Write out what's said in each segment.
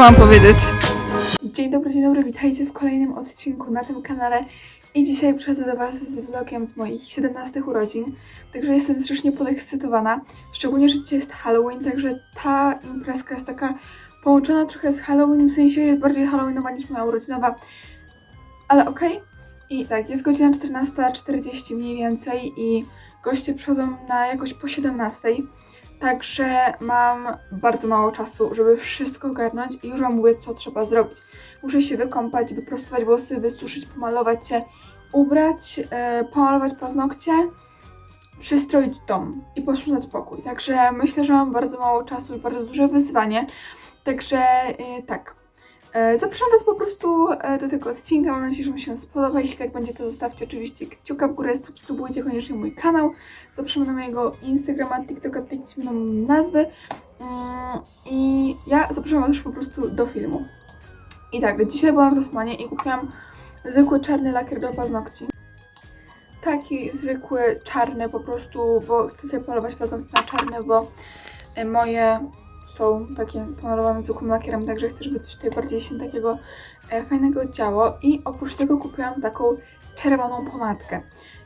co mam powiedzieć? Dzień dobry, dzień dobry, witajcie w kolejnym odcinku na tym kanale i dzisiaj przychodzę do Was z vlogiem z moich 17 urodzin, także jestem strasznie podekscytowana, szczególnie, że dzisiaj jest Halloween, także ta imprezka jest taka połączona trochę z Halloween, w sensie jest bardziej Halloweenowa niż moja urodzinowa, ale okej. I tak, jest godzina 14.40 mniej więcej i goście przychodzą na jakoś po 17.00. Także mam bardzo mało czasu, żeby wszystko ogarnąć i już Wam mówię, co trzeba zrobić. Muszę się wykąpać, wyprostować włosy, wysuszyć, pomalować się, ubrać, e, pomalować paznokcie, przystroić dom i posprzątać pokój. Także myślę, że mam bardzo mało czasu i bardzo duże wyzwanie. Także e, tak. E, Zapraszam Was po prostu e, do tego odcinka. Mam nadzieję, że Wam się spodoba. Jeśli tak będzie, to zostawcie oczywiście kciuka w górę, subskrybujcie koniecznie mój kanał. Zapraszam na mojego Instagrama, TikToka, kliknijcie na nazwy. Mm, I ja zapraszam Was już po prostu do filmu. I tak, dzisiaj byłam w Rossmanie i kupiłam zwykły czarny lakier do paznokci. Taki zwykły, czarny po prostu, bo chcę sobie polować paznokcie na czarny, bo e, moje są takie pomalowane zwykłym lakierem, także chcę, żeby coś tutaj bardziej się takiego e, fajnego działo. I oprócz tego kupiłam taką czerwoną pomadkę.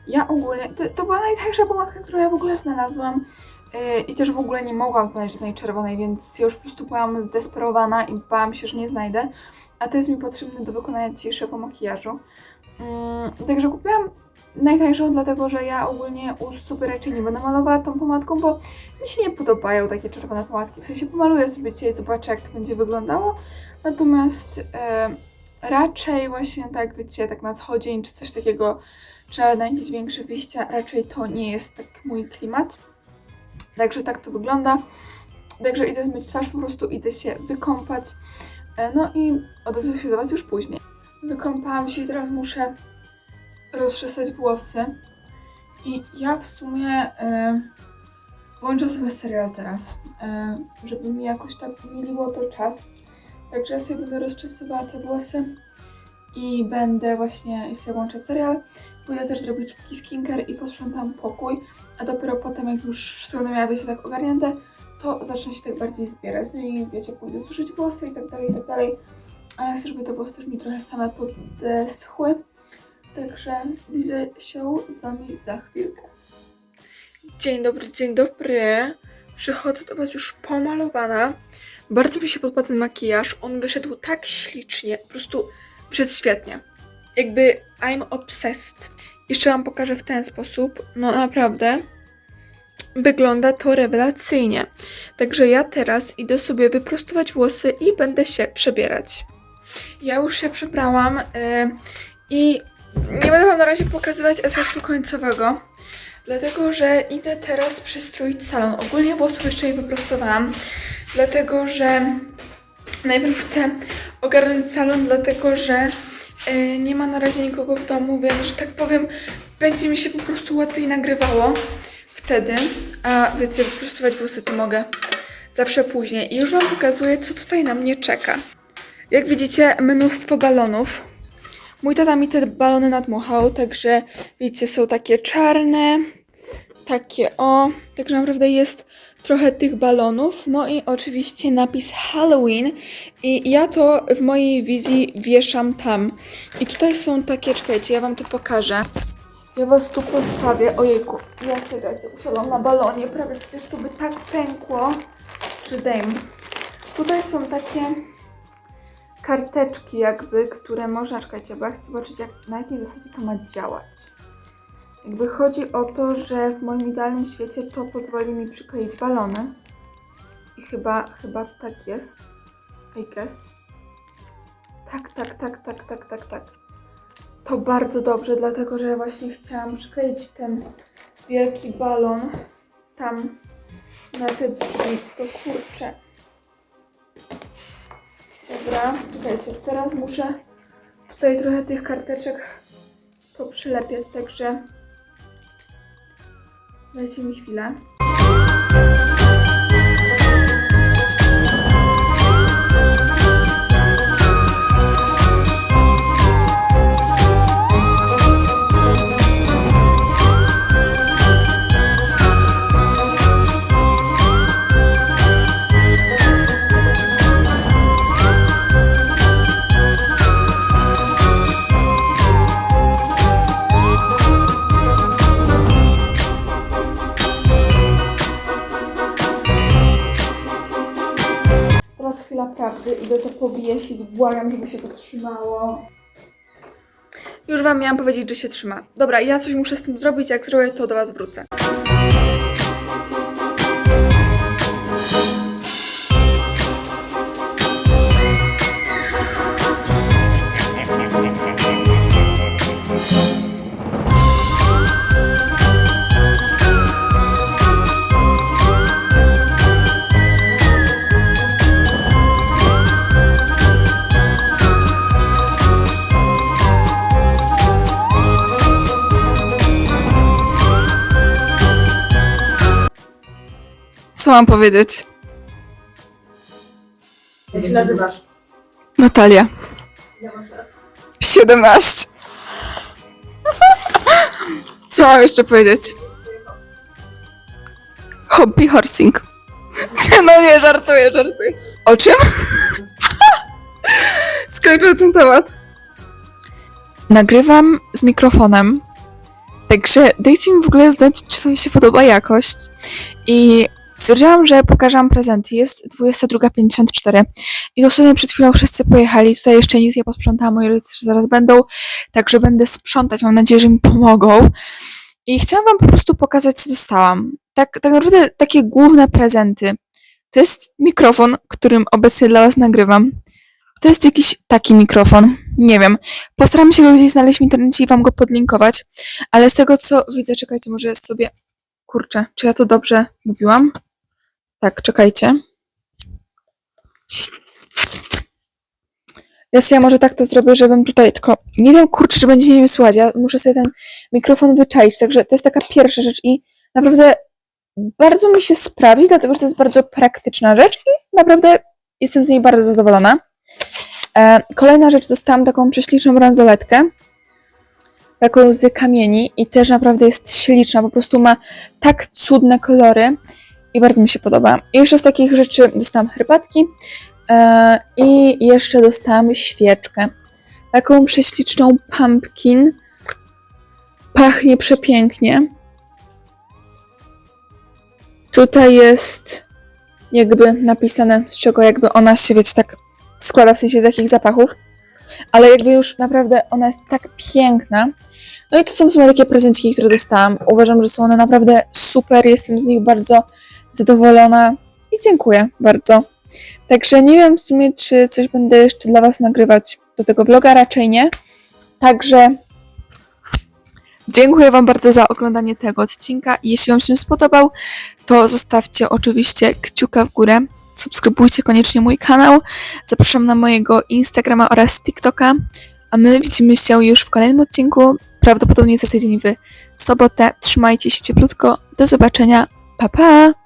Ja ogólnie, to, to była najtańsza pomadka, którą ja w ogóle znalazłam yy, i też w ogóle nie mogłam znaleźć żadnej czerwonej, więc już po prostu byłam zdesperowana i bałam się, że nie znajdę. A to jest mi potrzebne do wykonania dzisiejszego makijażu. Yy, także kupiłam najtańszą, dlatego że ja ogólnie ust sobie raczej nie będę malowała tą pomadką, bo mi się nie podobają takie czerwone pomadki. W sensie pomaluję sobie dzisiaj, zobaczę jak to będzie wyglądało. Natomiast e, raczej właśnie tak, wiecie, tak na co dzień, czy coś takiego, czy na jakieś większe wyjścia, raczej to nie jest tak mój klimat. Także tak to wygląda. Także idę zmyć twarz, po prostu idę się wykąpać. E, no i odezwę się do Was już później. Wykąpałam się i teraz muszę rozczesać włosy. I ja w sumie e, włączę sobie serial teraz, e, żeby mi jakoś tak miliło to czas. Także ja sobie będę rozczesywała te włosy i będę właśnie, i sobie włączę serial. Pójdę też zrobić szybki skincare i posprzątam pokój, a dopiero potem, jak już wszystko będę miała być tak ogarnięte, to zacznę się tak bardziej zbierać. No i wiecie, pójdę suszyć włosy i tak dalej, i tak dalej. Ale chcę, żeby te włosy też mi trochę same podeschły. Także widzę się z Wami za chwilkę. Dzień dobry, dzień dobry. Przychodzę do Was już pomalowana. Bardzo mi się podoba ten makijaż. On wyszedł tak ślicznie, po prostu wyszedł świetnie. Jakby I'm obsessed. Jeszcze Wam pokażę w ten sposób. No naprawdę. Wygląda to rewelacyjnie. Także ja teraz idę sobie wyprostować włosy i będę się przebierać. Ja już się przebrałam yy, i nie będę Wam na razie pokazywać efektu końcowego, dlatego że idę teraz przystroić salon. Ogólnie włosów jeszcze nie wyprostowałam, dlatego że najpierw chcę ogarnąć salon, dlatego że y, nie ma na razie nikogo w domu, więc, że tak powiem, będzie mi się po prostu łatwiej nagrywało wtedy. A wiecie, wyprostować włosy to mogę zawsze później. I już Wam pokazuję, co tutaj na mnie czeka. Jak widzicie, mnóstwo balonów. Mój tata mi te balony nadmuchał, także widzicie, są takie czarne, takie o, także naprawdę jest trochę tych balonów. No i oczywiście napis Halloween i ja to w mojej wizji wieszam tam. I tutaj są takie, czekajcie, ja wam to pokażę. Ja was tu postawię, ojejku, ja czekajcie, usiadłam na balonie, prawie przecież tu by tak pękło, dejm. Tutaj są takie karteczki jakby, które można, czekajcie, bo ja chcę zobaczyć jak, na jakiej zasadzie to ma działać. Jakby chodzi o to, że w moim idealnym świecie to pozwoli mi przykleić balony. I chyba, chyba tak jest. I guess. Tak, tak, tak, tak, tak, tak, tak. To bardzo dobrze, dlatego że ja właśnie chciałam przykleić ten wielki balon tam na te drzwi. To kurczę. Dobra, czekajcie, teraz muszę tutaj trochę tych karteczek poprzylepiać, także dajcie mi chwilę. To powiesić. Błagam, żeby się to trzymało. Już wam miałam powiedzieć, że się trzyma. Dobra, ja coś muszę z tym zrobić. Jak zrobię, to do was wrócę. Co mam powiedzieć? Jak się nazywasz? Natalia. Ile masz lat? 17. Co mam jeszcze powiedzieć? Hobby horsing. No nie, żartuję, żartuję. O czym? Skończył ten temat. Nagrywam z mikrofonem. Także dajcie mi w ogóle znać, czy wam się podoba jakość. I stwierdziłam, że pokażę prezenty. Jest 22.54 i dosłownie przed chwilą wszyscy pojechali. Tutaj jeszcze nic nie posprzątałam, moi rodzice zaraz będą. Także będę sprzątać. Mam nadzieję, że mi pomogą. I chciałam wam po prostu pokazać, co dostałam. Tak, tak naprawdę takie główne prezenty. To jest mikrofon, którym obecnie dla was nagrywam. To jest jakiś taki mikrofon. Nie wiem. Postaram się go gdzieś znaleźć w internecie i wam go podlinkować. Ale z tego, co widzę, czekajcie, może sobie... Kurczę, czy ja to dobrze mówiłam? Tak, czekajcie. Ja sobie może tak to zrobię, żebym tutaj tylko. Nie wiem, kurczę, czy będzie mnie słychać. Ja muszę sobie ten mikrofon wyczaić. Także to jest taka pierwsza rzecz i naprawdę bardzo mi się sprawi, dlatego że to jest bardzo praktyczna rzecz i naprawdę jestem z niej bardzo zadowolona. E, kolejna rzecz, dostałam taką prześliczną bransoletkę. Taką z kamieni i też naprawdę jest śliczna. Po prostu ma tak cudne kolory i bardzo mi się podoba. I jeszcze z takich rzeczy dostałam herbatki, E, I jeszcze dostałam świeczkę. Taką prześliczną pumpkin. Pachnie przepięknie. Tutaj jest jakby napisane, z czego jakby ona się, wiecie, tak składa, w sensie z jakich zapachów. Ale jakby już naprawdę ona jest tak piękna. No i to są w sumie takie prezenciki, które dostałam. Uważam, że są one naprawdę super. Jestem z nich bardzo zadowolona i dziękuję bardzo. Także nie wiem w sumie, czy coś będę jeszcze dla Was nagrywać do tego vloga, raczej nie. Także dziękuję Wam bardzo za oglądanie tego odcinka. Jeśli Wam się spodobał, to zostawcie oczywiście kciuka w górę. Subskrybujcie koniecznie mój kanał. Zapraszam na mojego Instagrama oraz TikToka. A my widzimy się już w kolejnym odcinku, prawdopodobnie za tydzień w sobotę. Trzymajcie się cieplutko. Do zobaczenia. Pa pa!